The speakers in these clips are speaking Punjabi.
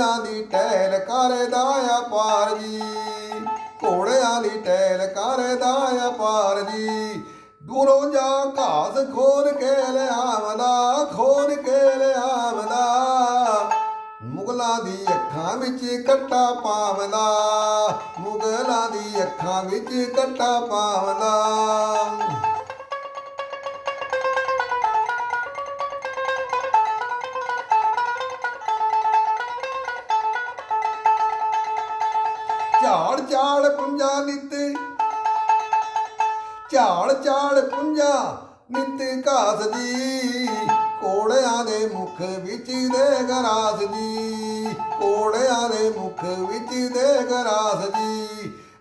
ਘੋੜਿਆਂ ਦੀ ਟਹਿਲ ਕਰਦਾ ਅਪਾਰ ਜੀ। ਘੋੜਿਆਂ ਦੀ ਟਹਿਲ ਕਰਦਾ ਅਪਾਰ ਜੀ। ਦੂਰੋਂ ਜਾ ਘਾਸ ਖੋਲ ਕੇ ਲਿਆਵਦਾ, ਖੋਲ ਕੇ ਲਿਆਵਦਾ। ਮੁਗਲਾਂ ਦੀ ਅੱਖਾਂ ਵਿੱਚ ਕੱਟਾ ਪਾਵਦਾ, ਮੁਗਲਾਂ ਦੀ ਅੱਖਾਂ ਵਿੱਚ ਕੱਟਾ ਪਾਵਦਾ। ਚਾਲ ਪੁੰਜਾ ਨਿਤ। ਝਾੜ ਚਾਲ ਪੁੰਜਾ ਨਿਤ ਘਾਸ ਜੀ। ਕੋੜਿਆਂ ਦੇ ਮੁਖ ਵਿੱਚ ਦੇ ਗਰਾਸ ਜੀ। ਕੋੜਿਆਂ ਦੇ ਮੁਖ ਵਿੱਚ ਦੇ ਗਰਾਸ ਜੀ।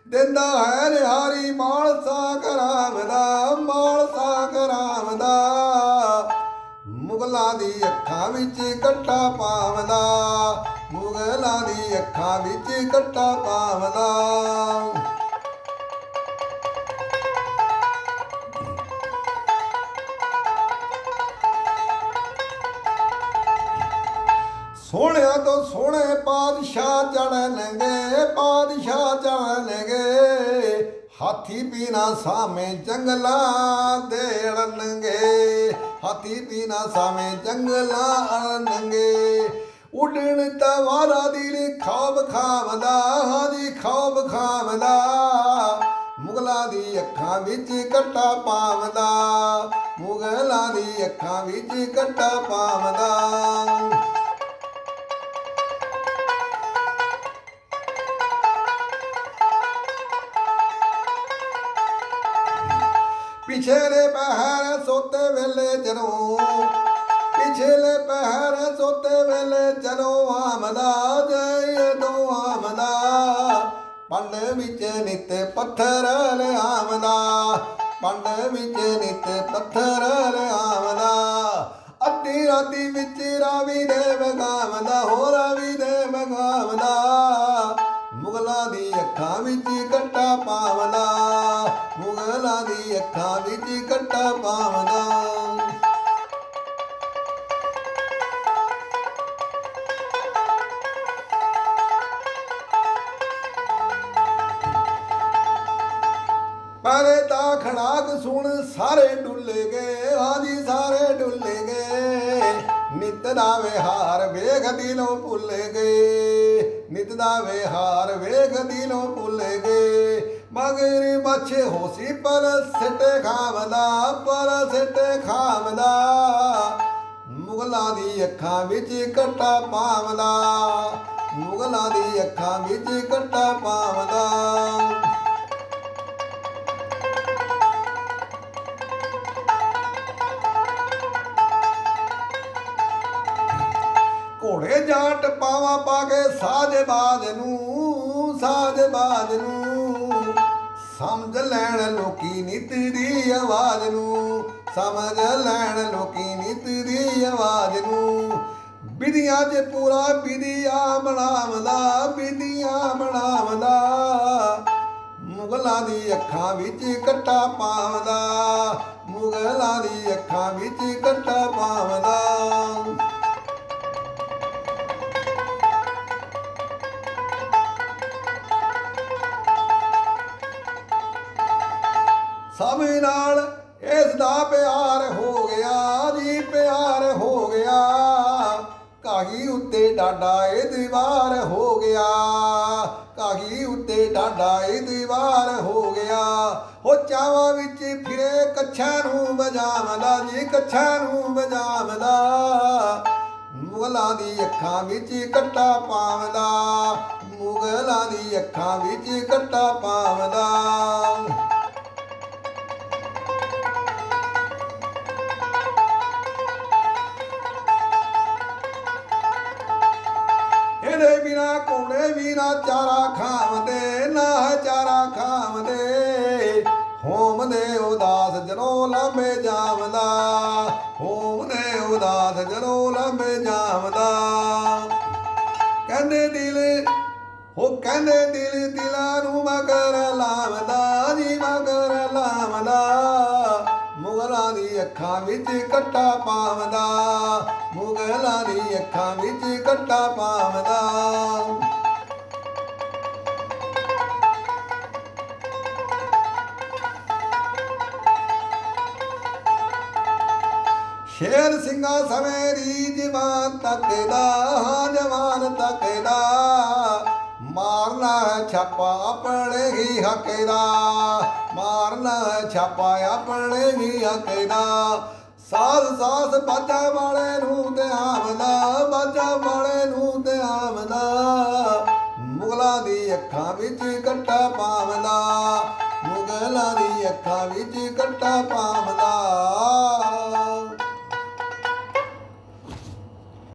ਦਿੰਦਾ ਹੈ ਨਿਹਾਰੀ ਮਾਲਸਾ ਕਰਾਵਦਾ ਮਾਲਸਾ ਕਰਾਵਦਾ। ਮੁਗਲਾਂ ਦੀ ਅੱਖਾਂ ਵਿੱਚ ਕੱਟਾ ਪਾਵਦਾ। ਮੁਗਲਾਂ ਦੀ ਅੱਖਾਂ ਵਿੱਚ ਕੱਟਾ ਪਾਵਦਾ ਸੋਹਣਿਆਂ ਤੋਂ ਸੋਹਣੇ ਪਾਦਸ਼ਾਹ ਚੜਨਗੇ ਚੜਨ ਚੜਨਗੇ ਹਾਥੀ ਪੀਣਾ ਸਾਵੇਂ ਜੰਗਲਾਂ ਦੇ ਅੜਨਗੇ, ਹਾਥੀ ਪੀਣਾ ਸਾਵੇਂ ਜੰਗਲਾਂ ਅੜਨਗੇ। ਉਡਣ ਤਵਾਰਾ ਦਿਲ ਖਾਬ ਖਾਵਦਾ ਹਾਦੀ ਖਾਬ ਖਾਵਦਾ। ਮੁਗਲਾਂ ਦੀ ਅੱਖਾਂ ਵਿੱਚ ਕੱਟਾ ਪਾਵਦਾ, ਮੁਗਲਾਂ ਦੀ ਅੱਖਾਂ ਵਿੱਚ ਕੱਟਾ ਪਾਵਦਾ। ਪਿਛਲੇ ਪਹਿਰ ਸੋਤੇ ਵੇਲੇ ਜਦੋਂ ਪਿਛਲੇ ਪਹਿਰ ਸੋਤੇ ਵੇਲੇ ਚਲੋ ਆਮਦਾ, ਜੈ ਦੋ ਆਮਦਾ। ਪੰਡ ਵਿੱਚ ਨਿਤ ਪੱਥਰ ਲਿਆਮਦਾ ਪੰਡ ਵਿੱਚ ਨਿਤ ਪੱਥਰ ਲਿਆਮਦਾ ਅੱਧੀ ਰਾਤੀ ਵਿੱਚ ਰਾਵੀ ਦੇ ਵਗਾਵਦਾ ਹੋ ਰਾਵੀ ਦੇ ਵਗਾਵਦਾ ਮੁਗਲਾਂ ਦੀ ਅੱਖਾਂ ਵਿੱਚ ਕੱਟਾ ਪਾਵਦਾ, ਮੁਗਲਾਂ ਦੀ ਅੱਖਾਂ ਵਿੱਚ ਕੱਟਾ ਪਾਵਦਾ। ਖੜਾਕ ਸੁਣ ਸਾਰੇ ਡੁੱਲ ਗਏ, ਹਾਂਜੀ ਸਾਰੇ ਡੁੱਲ ਗਏ। ਨਿਤ ਦਾ ਵਿਹਾਰ ਵੇਖ ਦਿਲੋਂ ਭੁੱਲ ਗਏ। ਨਿਤ ਦਾ ਵਿਹਾਰ ਵੇਖ ਦਿਲੋਂ ਭੁੱਲ ਗਏ। ਮਗਰ ਬੱਚੇ ਹੋਸੀ ਪਰ ਸਿੱਟੇ ਖਾਵਦਾ, ਪਰ ਸਿੱਟੇ ਖਾਵਦਾ। ਮੁਗਲਾਂ ਦੀ ਅੱਖਾਂ ਵਿੱਚ ਕੱਟਾ ਪਾਵਦਾ, ਮੁਗਲਾਂ ਦੀ ਅੱਖਾਂ ਵਿੱਚ ਕੱਟਾ ਪਾਵਦਾ। ਜਾਟ ਪਾਵਾ ਪਾ ਕੇ ਸਾਜ ਬਾਜ ਨੂੰ ਸਾਜ ਬਾਜ ਨੂੰ। ਸਮਝ ਲੈਣ ਲੋਕੀ ਨਿਤ ਦੀ ਆਵਾਜ਼ ਨੂੰ, ਸਮਝ ਲੈਣ ਲੋਕੀ ਨਿਤ ਦੀ ਆਵਾਜ਼ ਨੂੰ। ਵਿਧੀਆਂ 'ਚ ਪੂਰਾ ਵਿਧੀਆਂ ਬਣਾਵਦਾ ਵਿਧੀਆਂ ਬਣਾਵਦਾ। ਮੁਗਲਾਂ ਦੀ ਅੱਖਾਂ ਵਿੱਚ ਕੱਟਾ ਪਾਵਦਾ, ਮੁਗਲਾਂ ਦੀ ਅੱਖਾਂ ਵਿੱਚ ਕੱਟਾ ਪਾਵਦਾ। ਸਭ ਨਾਲ ਇਸ ਦਾ ਪਿਆਰ ਹੋ ਗਿਆ, ਜੀ ਪਿਆਰ ਹੋ ਗਿਆ। ਕਾਗੀ ਉੱਤੇ ਡਾਡਾ ਇਹ ਦੀਵਾਰ ਹੋ ਗਿਆ ਕਾਗੀ ਉੱਤੇ ਡਾਡਾ ਇਹ ਦੀਵਾਰ ਹੋ ਗਿਆ। ਹੋ ਚਾਵਾਂ ਵਿੱਚ ਫਿਰੇ ਕੱਛਾਂ ਨੂੰ ਵਜਾਵਦਾ, ਜੀ ਕੱਛਾਂ ਨੂੰ ਵਜਾਵਦਾ। ਮੁਗਲਾਂ ਦੀ ਅੱਖਾਂ ਵਿੱਚ ਕੱਟਾ ਪਾਵਦਾ, ਮੁਗਲਾਂ ਦੀ ਅੱਖਾਂ ਵਿੱਚ ਕੱਟਾ ਪਾਵਦਾ। ਹੋ ਕਹਿੰਦੇ ਦਿਲ ਦਿਲਾਂ ਨੂੰ ਮਗਰ ਲਾਵਦਾ ਜੀ, ਮਗਰ ਲਾਵਦਾ ਮੁਗਲਾਂ ਦੀ ਅੱਖਾਂ ਵਿੱਚ ਕੱਟਾ ਪਾਵਦਾ ਮੁਗਲਾਂ ਦੀ ਅੱਖਾਂ ਵਿੱਚ ਕੱਟਾ ਪਾਵਦਾ ਸ਼ੇਰ ਸਿੰਘਾ ਸਵੇਰੀ ਜਵਾਨ ਤੱਕਦਾ ਜਵਾਨ ਤੱਕਦਾ ਮਾਰਨਾ ਹੈ ਛਾਪਾ ਆਪਣੇ ਹੀ ਹੱਕ ਦਾ, ਮਾਰਨਾ ਹੈ ਛਾਪਾ ਆਪਣੇ ਹੀ ਹੱਕ ਦਾ। ਸਾਸ ਸਾਸ ਬਾਜਾ ਵਾਲੇ ਨੂੰ ਤੇ ਆਵਦਾ ਬਾਜਾ ਵਾਲੇ ਨੂੰ ਤੇ ਆਵਦਾ ਮੁਗਲਾਂ ਦੀ ਅੱਖਾਂ ਵਿੱਚ ਕੱਟਾ ਪਾਵਦਾ ਮੁਗਲਾਂ ਦੀ ਅੱਖਾਂ ਵਿੱਚ ਕੱਟਾ ਪਾਵਦਾ